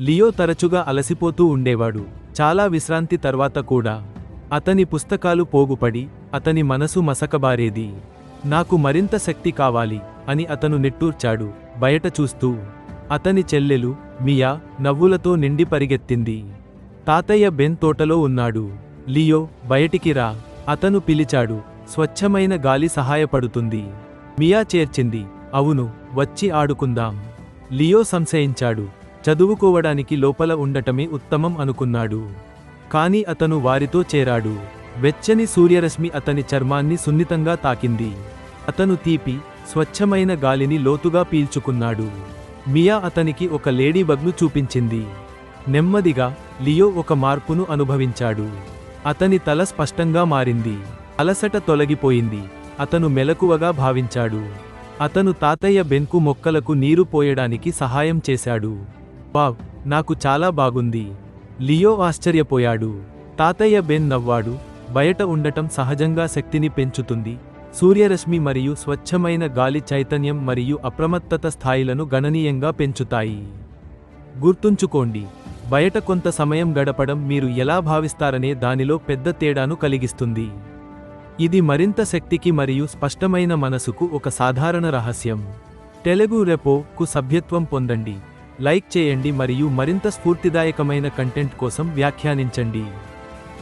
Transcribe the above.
Leo తరచుగా అలసిపోతూ ఉండేవాడు. చాలా విశ్రాంతి తర్వాత కూడా అతని పుస్తకాలు పోగుపడి అతని మనసు మసకబారేది. నాకు మరింత శక్తి కావాలి అని అతను నిట్టూర్చాడు. బయట చూస్తూ అతని చెల్లెలు మియా నవ్వులతో నిండి పరిగెత్తింది. తాతయ్య బెన్ తోటలో ఉన్నాడు. లియో బయటికి రా అతను పిలిచాడు. స్వచ్ఛమైన గాలి సహాయపడుతుంది. మియా చేర్చింది. అవును వచ్చి ఆడుకుందాం. లియో సంశయించాడు. చదువుకోవడానికి లోపల ఉండటమే ఉత్తమం అనుకున్నాడు. కాని అతను వారితో చేరాడు. వెచ్చని సూర్యరశ్మి అతని చర్మాన్ని సున్నితంగా తాకింది. అతను తీపి స్వచ్ఛమైన గాలిని లోతుగా పీల్చుకున్నాడు. మియా అతనికి ఒక లేడీబగ్ను చూపించింది. నెమ్మదిగా లియో ఒక మార్పును అనుభవించాడు. అతని తల స్పష్టంగా మారింది. అలసట తొలగిపోయింది. అతను మెలకువగా భావించాడు. అతను తాతయ్య బెంకు మొక్కలకు నీరు పోయడానికి సహాయం చేశాడు. వావ్ నాకు చాలా బాగుంది. లియో ఆశ్చర్యపోయాడు. తాతయ్య బెన్ నవ్వాడు. బయట ఉండటం సహజంగా శక్తిని పెంచుతుంది. సూర్యరశ్మి మరియు స్వచ్ఛమైన గాలి చైతన్యం మరియు అప్రమత్తత స్థాయిలను గణనీయంగా పెంచుతాయి. గుర్తుంచుకోండి బయట కొంత సమయం గడపడం మీరు ఎలా భావిస్తారనే దానిలో పెద్ద తేడాను కలిగిస్తుంది. ఇది మరింత శక్తికి మరియు స్పష్టమైన మనసుకు ఒక సాధారణ రహస్యం. తెలుగు రెపో కు సభ్యత్వం పొందండి. లైక్ చేయండి మరియు మరింత స్ఫూర్తిదాయకమైన కంటెంట్ కోసం వ్యాఖ్యానించండి.